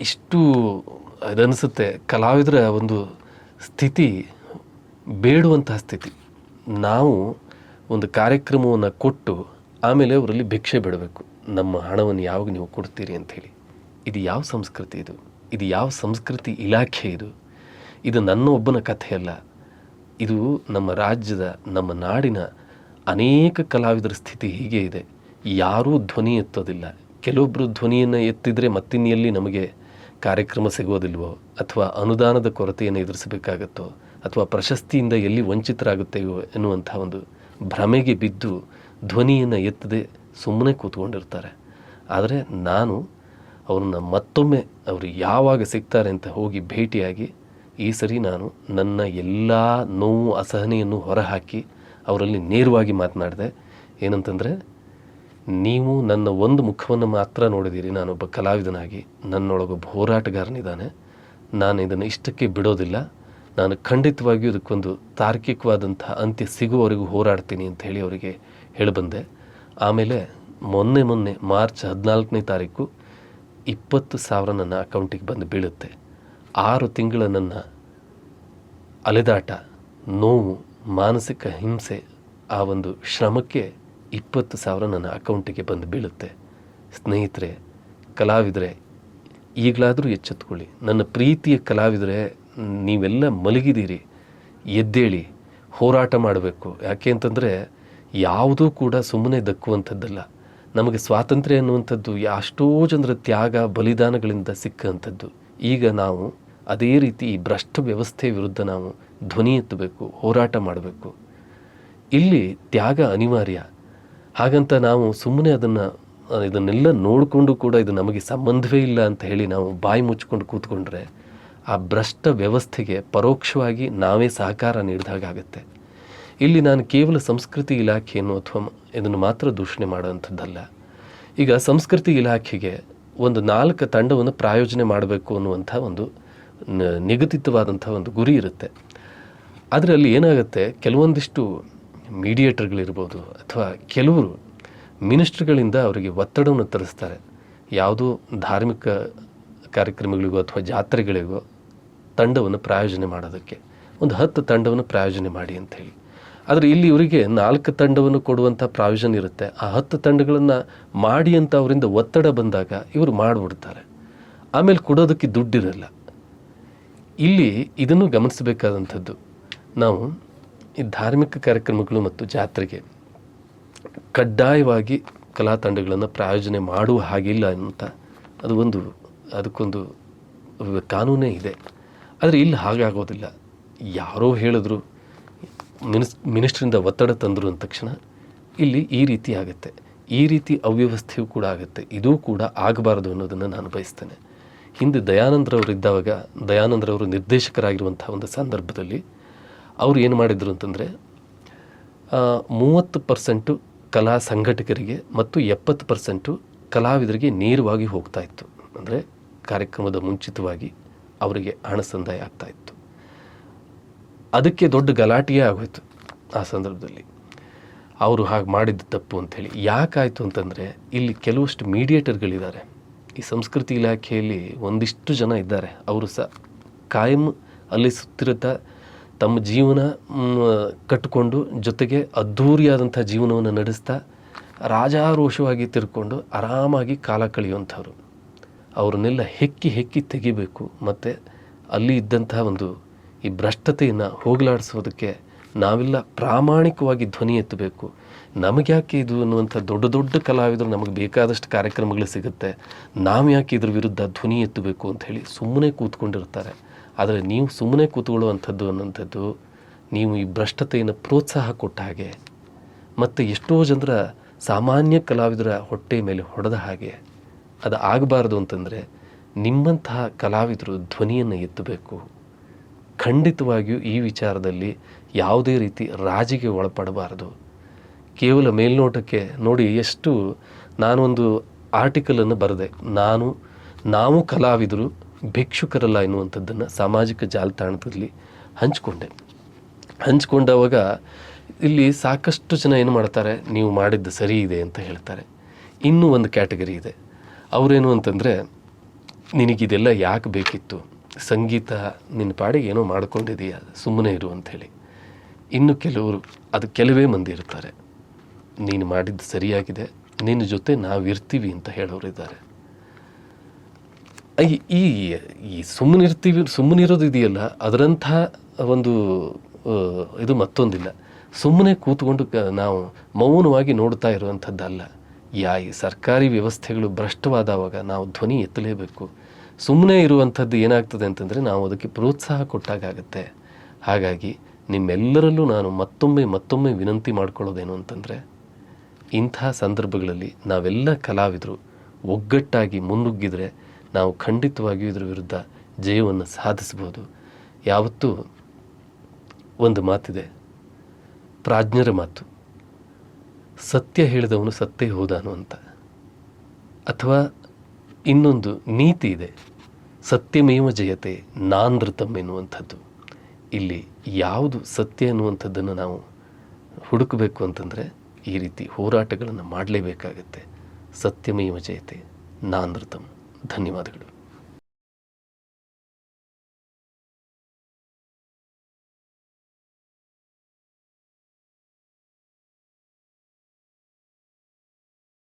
ಇಷ್ಟು ಅದನ್ನಿಸುತ್ತೆ ಕಲಾವಿದರ ಒಂದು ಸ್ಥಿತಿ ಬೇಡುವಂತಹ ಸ್ಥಿತಿ. ನಾವು ಒಂದು ಕಾರ್ಯಕ್ರಮವನ್ನು ಕೊಟ್ಟು ಆಮೇಲೆ ಅವರಲ್ಲಿ ಭಿಕ್ಷೆ ಬಿಡಬೇಕು. ನಮ್ಮ ಹಣವನ್ನು ಯಾವಾಗ ನೀವು ಕೊಡ್ತೀರಿ ಅಂಥೇಳಿ ಇದು ಯಾವ ಸಂಸ್ಕೃತಿ ಇದು? ಇದು ಯಾವ ಸಂಸ್ಕೃತಿ ಇಲಾಖೆ ಇದು? ಇದು ನನ್ನ ಒಬ್ಬನ ಕಥೆಯಲ್ಲ ಇದು ನಮ್ಮ ರಾಜ್ಯದ, ನಮ್ಮ ನಾಡಿನ ಅನೇಕ ಕಲಾವಿದರ ಸ್ಥಿತಿ ಹೀಗೆ ಇದೆ. ಯಾರೂ ಧ್ವನಿ ಎತ್ತೋದಿಲ್ಲ. ಕೆಲವೊಬ್ಬರು ಧ್ವನಿಯನ್ನು ಎತ್ತಿದರೆ ಮತ್ತಿನ್ನೆಲ್ಲಿ ನಮಗೆ ಕಾರ್ಯಕ್ರಮ ಸಿಗೋದಿಲ್ವೋ ಅಥವಾ ಅನುದಾನದ ಕೊರತೆಯನ್ನು ಎದುರಿಸಬೇಕಾಗತ್ತೋ ಅಥವಾ ಪ್ರಶಸ್ತಿಯಿಂದ ಎಲ್ಲಿ ವಂಚಿತರಾಗುತ್ತೇವೋ ಎನ್ನುವಂಥ ಒಂದು ಭ್ರಮೆಗೆ ಬಿದ್ದು ಧ್ವನಿಯನ್ನು ಎತ್ತದೆ ಸುಮ್ಮನೆ ಕೂತ್ಕೊಂಡಿರ್ತಾರೆ. ಆದರೆ ನಾನು ಅವ್ರನ್ನ ಮತ್ತೊಮ್ಮೆ ಅವರು ಯಾವಾಗ ಸಿಗ್ತಾರೆ ಅಂತ ಹೋಗಿ ಭೇಟಿಯಾಗಿ ಈ ಸರಿ ನಾನು ನನ್ನ ಎಲ್ಲ ನೋವು, ಅಸಹನೆಯನ್ನು ಹೊರಹಾಕಿ ಅವರಲ್ಲಿ ನೇರವಾಗಿ ಮಾತನಾಡಿದೆ. ಏನಂತಂದರೆ ನೀವು ನನ್ನ ಒಂದು ಮುಖವನ್ನು ಮಾತ್ರ ನೋಡಿದ್ದೀರಿ ನಾನೊಬ್ಬ ಕಲಾವಿದನಾಗಿ ನನ್ನೊಳಗೊಬ್ಬ ಹೋರಾಟಗಾರನಿದ್ದಾನೆ. ನಾನು ಇದನ್ನು ಇಷ್ಟಕ್ಕೆ ಬಿಡೋದಿಲ್ಲ. ನಾನು ಖಂಡಿತವಾಗಿಯೂ ಇದಕ್ಕೊಂದು ತಾರ್ಕಿಕವಾದಂಥ ಅಂತ್ಯ ಸಿಗುವವರೆಗೂ ಹೋರಾಡ್ತೀನಿ ಅಂತ ಹೇಳಿ ಅವರಿಗೆ ಹೇಳಿಬಂದೆ. ಆಮೇಲೆ ಮೊನ್ನೆ ಮೊನ್ನೆ ಮಾರ್ಚ್ ಹದಿನಾಲ್ಕನೇ ತಾರೀಕು ಇಪ್ಪತ್ತು ಸಾವಿರ ನನ್ನ ಅಕೌಂಟಿಗೆ ಬಂದು ಬೀಳುತ್ತೆ. ಆರು ತಿಂಗಳ ನನ್ನ ಅಲೆದಾಟ, ನೋವು, ಮಾನಸಿಕ ಹಿಂಸೆ ಆ ಒಂದು ಶ್ರಮಕ್ಕೆ ಇಪ್ಪತ್ತು ಸಾವಿರ ನನ್ನ ಅಕೌಂಟಿಗೆ ಬಂದು ಬೀಳುತ್ತೆ. ಸ್ನೇಹಿತರೆ, ಕಲಾವಿದರೆ, ಈಗಲಾದರೂ ಎಚ್ಚೆತ್ಕೊಳ್ಳಿ. ನನ್ನ ಪ್ರೀತಿಯ ಕಲಾವಿದರೆ, ನೀವೆಲ್ಲ ಮಲಗಿದ್ದೀರಿ, ಎದ್ದೇಳಿ, ಹೋರಾಟ ಮಾಡಬೇಕು. ಯಾಕೆ ಅಂತಂದರೆ, ಯಾವುದೂ ಕೂಡ ಸುಮ್ಮನೆ ದಕ್ಕುವಂಥದ್ದಲ್ಲ. ನಮಗೆ ಸ್ವಾತಂತ್ರ್ಯ ಅನ್ನುವಂಥದ್ದು ಎಷ್ಟೋ ಜನರ ತ್ಯಾಗ, ಬಲಿದಾನಗಳಿಂದ ಸಿಕ್ಕಂಥದ್ದು. ಈಗ ನಾವು ಅದೇ ರೀತಿ ಈ ಭ್ರಷ್ಟ ವ್ಯವಸ್ಥೆ ವಿರುದ್ಧ ನಾವು ಧ್ವನಿ ಎತ್ತಬೇಕು, ಹೋರಾಟ ಮಾಡಬೇಕು. ಇಲ್ಲಿ ತ್ಯಾಗ ಅನಿವಾರ್ಯ. ಹಾಗಂತ ನಾವು ಸುಮ್ಮನೆ ಅದನ್ನು, ಇದನ್ನೆಲ್ಲ ನೋಡಿಕೊಂಡು ಕೂಡ ಇದು ನಮಗೆ ಸಂಬಂಧವೇ ಇಲ್ಲ ಅಂತ ಹೇಳಿ ನಾವು ಬಾಯಿ ಮುಚ್ಕೊಂಡು ಕೂತ್ಕೊಂಡ್ರೆ ಆ ಭ್ರಷ್ಟ ವ್ಯವಸ್ಥೆಗೆ ಪರೋಕ್ಷವಾಗಿ ನಾವೇ ಸಹಕಾರ ನೀಡಿದಾಗುತ್ತೆ ಇಲ್ಲಿ ನಾನು ಕೇವಲ ಸಂಸ್ಕೃತಿ ಇಲಾಖೆಯನ್ನು ಅಥವಾ ಇದನ್ನು ಮಾತ್ರ ದೂಷಣೆ ಮಾಡುವಂಥದ್ದಲ್ಲ. ಈಗ ಸಂಸ್ಕೃತಿ ಇಲಾಖೆಗೆ ಒಂದು ನಾಲ್ಕು ತಂಡವನ್ನು ಪ್ರಾಯೋಜನೆ ಮಾಡಬೇಕು ಅನ್ನುವಂಥ ಒಂದು ನಿಗದಿತವಾದಂಥ ಒಂದು ಗುರಿ ಇರುತ್ತೆ. ಆದರೆ ಅಲ್ಲಿ ಏನಾಗುತ್ತೆ, ಕೆಲವೊಂದಿಷ್ಟು ಮೀಡಿಯೇಟರ್ಗಳಿರ್ಬೋದು ಅಥವಾ ಕೆಲವರು ಮಿನಿಸ್ಟ್ರ್ಗಳಿಂದ ಅವರಿಗೆ ಒತ್ತಡವನ್ನು ತರಿಸ್ತಾರೆ. ಯಾವುದೋ ಧಾರ್ಮಿಕ ಕಾರ್ಯಕ್ರಮಗಳಿಗೋ ಅಥವಾ ಜಾತ್ರೆಗಳಿಗೋ ತಂಡವನ್ನು ಪ್ರಾಯೋಜನೆ ಮಾಡೋದಕ್ಕೆ. ಒಂದು ಹತ್ತು ತಂಡವನ್ನು ಪ್ರಾಯೋಜನೆ ಮಾಡಿ ಅಂಥೇಳಿ ಆದರೆ ಇಲ್ಲಿ ಇವರಿಗೆ ನಾಲ್ಕು ತಂಡವನ್ನು ಕೊಡುವಂಥ ಪ್ರಾವಿಷನ್ ಇರುತ್ತೆ. ಆ ಹತ್ತು ತಂಡಗಳನ್ನು ಮಾಡಿ ಅಂತ ಅವರಿಂದ ಒತ್ತಡ ಬಂದಾಗ ಇವರು ಮಾಡಿಬಿಡ್ತಾರೆ. ಆಮೇಲೆ ಕೊಡೋದಕ್ಕೆ ದುಡ್ಡಿರಲ್ಲ. ಇಲ್ಲಿ ಇದನ್ನು ಗಮನಿಸಬೇಕಾದಂಥದ್ದು. ನಾವು ಈ ಧಾರ್ಮಿಕ ಕಾರ್ಯಕ್ರಮಗಳು ಮತ್ತು ಜಾತ್ರೆಗೆ ಕಡ್ಡಾಯವಾಗಿ ಕಲಾ ತಂಡಗಳನ್ನು ಪ್ರಾಯೋಜನೆ ಮಾಡುವ ಹಾಗಿಲ್ಲ ಅಂತ ಅದು ಒಂದು, ಅದಕ್ಕೊಂದು ಕಾನೂನೇ ಇದೆ. ಆದರೆ ಇಲ್ಲಿ ಹಾಗಾಗೋದಿಲ್ಲ ಯಾರೋ ಹೇಳಿದ್ರು, ಮಿನಿಸ್, ಮಿನಿಸ್ಟ್ರಿಂದ ಒತ್ತಡ ತಂದರು ಅಂದ ತಕ್ಷಣ ಇಲ್ಲಿ ಈ ರೀತಿ ಆಗುತ್ತೆ. ಈ ರೀತಿ ಅವ್ಯವಸ್ಥೆಯೂ ಕೂಡ ಆಗುತ್ತೆ. ಇದೂ ಕೂಡ ಆಗಬಾರದು ಅನ್ನೋದನ್ನು ನಾನು ಬಯಸ್ತೇನೆ. ಹಿಂದೆ ದಯಾನಂದ್ರವರು ಇದ್ದಾಗ ದಯಾನಂದ್ರವರು ನಿರ್ದೇಶಕರಾಗಿರುವಂಥ ಒಂದು ಸಂದರ್ಭದಲ್ಲಿ ಅವರು ಏನು ಮಾಡಿದರು ಅಂತಂದರೆ ಮೂವತ್ತು ಪರ್ಸೆಂಟು ಕಲಾ ಸಂಘಟಕರಿಗೆ ಮತ್ತು ಎಪ್ಪತ್ತು ಪರ್ಸೆಂಟು ಕಲಾವಿದರಿಗೆ ನೇರವಾಗಿ ಹೋಗ್ತಾ ಇತ್ತು. ಅಂದರೆ ಕಾರ್ಯಕ್ರಮದ ಮುಂಚಿತವಾಗಿ ಅವರಿಗೆ ಹಣ ಸಂದಾಯ ಆಗ್ತಾ ಇತ್ತು. ಅದಕ್ಕೆ ದೊಡ್ಡ ಗಲಾಟೆಯೇ ಆಗೋಯ್ತು ಆ ಸಂದರ್ಭದಲ್ಲಿ. ಅವರು ಹಾಗೆ ಮಾಡಿದ್ದು ತಪ್ಪು ಅಂಥೇಳಿ ಯಾಕಾಯಿತು ಅಂತಂದರೆ, ಇಲ್ಲಿ ಕೆಲವಷ್ಟು ಮೀಡಿಯೇಟರ್ಗಳಿದ್ದಾರೆ. ಈ ಸಂಸ್ಕೃತಿ ಇಲಾಖೆಯಲ್ಲಿ ಒಂದಿಷ್ಟು ಜನ ಇದ್ದಾರೆ. ಅವರು ಸಹ ಕಾಯಂ ಅಲ್ಲಿ ಸುತ್ತಿರುತ್ತಾ ತಮ್ಮ ಜೀವನ ಕಟ್ಟಿಕೊಂಡು ಜೊತೆಗೆ ಅದ್ಧೂರಿಯಾದಂಥ ಜೀವನವನ್ನು ನಡೆಸ್ತಾ ರಾಜಾರೋಷವಾಗಿ ತಿರ್ಕೊಂಡು ಆರಾಮಾಗಿ ಕಾಲ ಕಳೆಯುವಂಥವ್ರು. ಅವ್ರನ್ನೆಲ್ಲ ಹೆಕ್ಕಿ ಹೆಕ್ಕಿ ತೆಗಿಬೇಕು, ಮತ್ತು ಅಲ್ಲಿ ಇದ್ದಂಥ ಒಂದು ಈ ಭ್ರಷ್ಟತೆಯನ್ನು ಹೋಗಲಾಡಿಸೋದಕ್ಕೆ ನಾವೆಲ್ಲ ಪ್ರಾಮಾಣಿಕವಾಗಿ ಧ್ವನಿ ಎತ್ತಬೇಕು. ನಮಗ್ಯಾಕೆ ಇದು ಅನ್ನುವಂಥ ದೊಡ್ಡ ದೊಡ್ಡ ಕಲಾವಿದರು ನಮಗೆ ಬೇಕಾದಷ್ಟು ಕಾರ್ಯಕ್ರಮಗಳು ಸಿಗುತ್ತೆ. ನಾವು ಯಾಕೆ ಇದ್ರ ವಿರುದ್ಧ ಧ್ವನಿ ಎತ್ತಬೇಕು ಅಂತ ಹೇಳಿ ಸುಮ್ಮನೆ ಕೂತ್ಕೊಂಡಿರ್ತಾರೆ. ಆದರೆ ನೀವು ಸುಮ್ಮನೆ ಕೂತ್ಕೊಳ್ಳುವಂಥದ್ದು ಅನ್ನೋಂಥದ್ದು ನೀವು ಈ ಭ್ರಷ್ಟತೆಯನ್ನು ಪ್ರೋತ್ಸಾಹ ಕೊಟ್ಟ ಹಾಗೆ, ಮತ್ತು ಎಷ್ಟೋ ಜನರ ಸಾಮಾನ್ಯ ಕಲಾವಿದರ ಹೊಟ್ಟೆ ಮೇಲೆ ಹೊಡೆದ ಹಾಗೆ ಅದು ಆಗಬಾರ್ದು ಅಂತಂದರೆ ನಿಮ್ಮಂತಹ ಕಲಾವಿದರು ಧ್ವನಿಯನ್ನು ಎತ್ತಬೇಕು. ಖಂಡಿತವಾಗಿಯೂ ಈ ವಿಚಾರದಲ್ಲಿ ಯಾವುದೇ ರೀತಿ ರಾಜಿಗೆ ಒಳಪಡಬಾರದು. ಕೇವಲ ಮೇಲ್ನೋಟಕ್ಕೆ ನೋಡಿ ಎಷ್ಟು ನಾನೊಂದು ಆರ್ಟಿಕಲನ್ನು ಬರೆದೆ. ನಾನು, ನಾವು ಕಲಾವಿದರು ಭಿಕ್ಷುಕರಲ್ಲ ಎನ್ನುವಂಥದ್ದನ್ನು ಸಾಮಾಜಿಕ ಜಾಲತಾಣದಲ್ಲಿ ಹಂಚಿಕೊಂಡೆ. ಹಂಚ್ಕೊಂಡವಾಗ ಇಲ್ಲಿ ಸಾಕಷ್ಟು ಜನ ಏನು ಮಾಡ್ತಾರೆ, ನೀವು ಮಾಡಿದ್ದು ಸರಿ ಇದೆ ಅಂತ ಹೇಳ್ತಾರೆ. ಇನ್ನೂ ಒಂದು ಕ್ಯಾಟಗರಿ ಇದೆ. ಅವರೇನು ಅಂತಂದರೆ, ನಿನಗಿದೆಲ್ಲ ಯಾಕೆ ಬೇಕಿತ್ತು? ಸಂಗೀತ ನಿನ್ನ ಪಾಡಿಗೆ ಏನೋ ಮಾಡ್ಕೊಂಡಿದೀಯ, ಸುಮ್ಮನೆ ಇರು ಅಂಥೇಳಿ ಇನ್ನು ಕೆಲವರು, ಅದು ಕೆಲವೇ ಮಂದಿ ಇರ್ತಾರೆ. ನೀನು ಮಾಡಿದ್ದು ಸರಿಯಾಗಿದೆ, ನಿನ್ನ ಜೊತೆ ನಾವು ಇರ್ತೀವಿ ಅಂತ ಹೇಳೋರು ಇದ್ದಾರೆ ಈ ಈ ಸುಮ್ಮನಿರ್ತೀವಿ ಸುಮ್ಮನಿರೋದು ಇದೆಯಲ್ಲ, ಅದರಂಥ ಒಂದು ಇದು ಮತ್ತೊಂದಿಲ್ಲ. ಸುಮ್ಮನೆ ಕೂತ್ಕೊಂಡು ನಾವು ಮೌನವಾಗಿ ನೋಡ್ತಾ ಇರುವಂಥದ್ದಲ್ಲ. ಯಾ ಸರ್ಕಾರಿ ವ್ಯವಸ್ಥೆಗಳು ಭ್ರಷ್ಟವಾದವಾಗ ನಾವು ಧ್ವನಿ ಎತ್ತಲೇಬೇಕು. ಸುಮ್ಮನೆ ಇರುವಂಥದ್ದು ಏನಾಗ್ತದೆ ಅಂತಂದರೆ ನಾವು ಅದಕ್ಕೆ ಪ್ರೋತ್ಸಾಹ ಕೊಟ್ಟಾಗುತ್ತೆ ಹಾಗಾಗಿ ನಿಮ್ಮೆಲ್ಲರಲ್ಲೂ ನಾನು ಮತ್ತೊಮ್ಮೆ ಮತ್ತೊಮ್ಮೆ ವಿನಂತಿ ಮಾಡ್ಕೊಳ್ಳೋದೇನು ಅಂತಂದರೆ, ಇಂಥ ಸಂದರ್ಭಗಳಲ್ಲಿ ನಾವೆಲ್ಲ ಕಲಾವಿದರು ಒಗ್ಗಟ್ಟಾಗಿ ಮುನ್ನುಗ್ಗಿದರೆ ನಾವು ಖಂಡಿತವಾಗಿಯೂ ಇದರ ವಿರುದ್ಧ ಜಯವನ್ನು ಸಾಧಿಸ್ಬೋದು ಯಾವತ್ತೂ ಒಂದು ಮಾತಿದೆ, ಪ್ರಾಜ್ಞರ ಮಾತು. ಸತ್ಯ ಹೇಳಿದವನು ಸತ್ತೇ ಹೋದಾನು ಅಂತ. ಅಥವಾ ಇನ್ನೊಂದು ನೀತಿ ಇದೆ, ಸತ್ಯಮೇವ ಜಯತೆ ನಾಂದ್ರತಮ್ ಎನ್ನುವಂಥದ್ದು. ಇಲ್ಲಿ ಯಾವುದು ಸತ್ಯ ಎನ್ನುವಂಥದ್ದನ್ನು ನಾವು ಹುಡುಕಬೇಕು ಅಂತಂದರೆ ಈ ರೀತಿ ಹೋರಾಟಗಳನ್ನು ಮಾಡಲೇಬೇಕಾಗತ್ತೆ. ಸತ್ಯಮೇವ ಜಯತೆ ನಾನೃತಮ್ ధన్యవాదములు